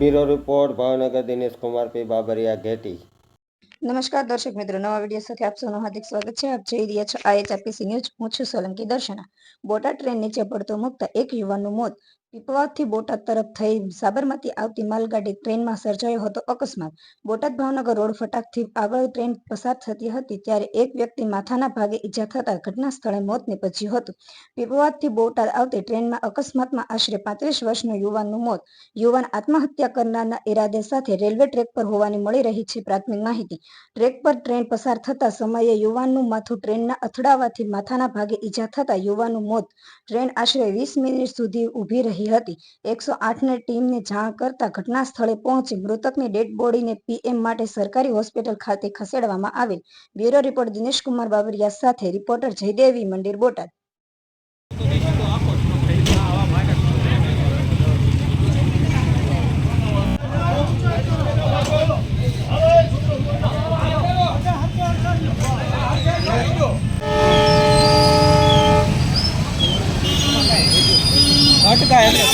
Bureau report, Bhavnagar Dinesh Kumar, P. Babariya, Gheti. નમસ્કાર દર્શક મિત્રો, નવા વીડિયો સાથે આપ સૌનું હાર્દિક સ્વાગત છે. આપ જોઈ રહ્યા છો આઈએચઆરપીસી ન્યૂઝ. હું છું સોલંકી દર્શના. બોટાદ ટ્રેન નીચે પડતો મુકતા એક યુવાનનું મોત પીપવાદથી બોટાદ તરફ થઈ સાબરમતી આવતી માલગાડી ટ્રેનમાં સર્જાયો હતો અકસ્માત. બોટાદ ભાવનગર રોડ ફટાકથી આગળ ટ્રેન પસાર થતી હતી ત્યારે એક વ્યક્તિ માથાના ભાગે ઈજા થતા ઘટના સ્થળે મોત નીપજ્યું હતું. પીપવાદથી બોટાદ આવતી ટ્રેનમાં અકસ્માતમાં આશરે પાંત્રીસ વર્ષનો યુવાનનું મોત. યુવાન આત્મહત્યા કરનારના ઈરાદે સાથે રેલવે ટ્રેક પર હોવાની મળી રહી છે પ્રાથમિક માહિતી. ટ્રેક પર ટ્રેન પસાર થતા સમયે યુવાનનું માથું ટ્રેનના અથડાવાથી માથાના ભાગે ઈજા થતા યુવાનનું મોત. ટ્રેન આશરે વીસ મિનિટ સુધી ઊભી રહી હતી. એકસો આઠને ટીમને જાણ કરતા ઘટના સ્થળે પહોંચી મૃતકની ડેડ બોડીને પીએમ માટે સરકારી હોસ્પિટલ ખાતે ખસેડવામાં આવેલ. બ્યુરો રિપોર્ટ દિનેશ કુમાર બાબરિયા સાથે રિપોર્ટર જયદેવી મંદિર બોટાદ. ટકા એમને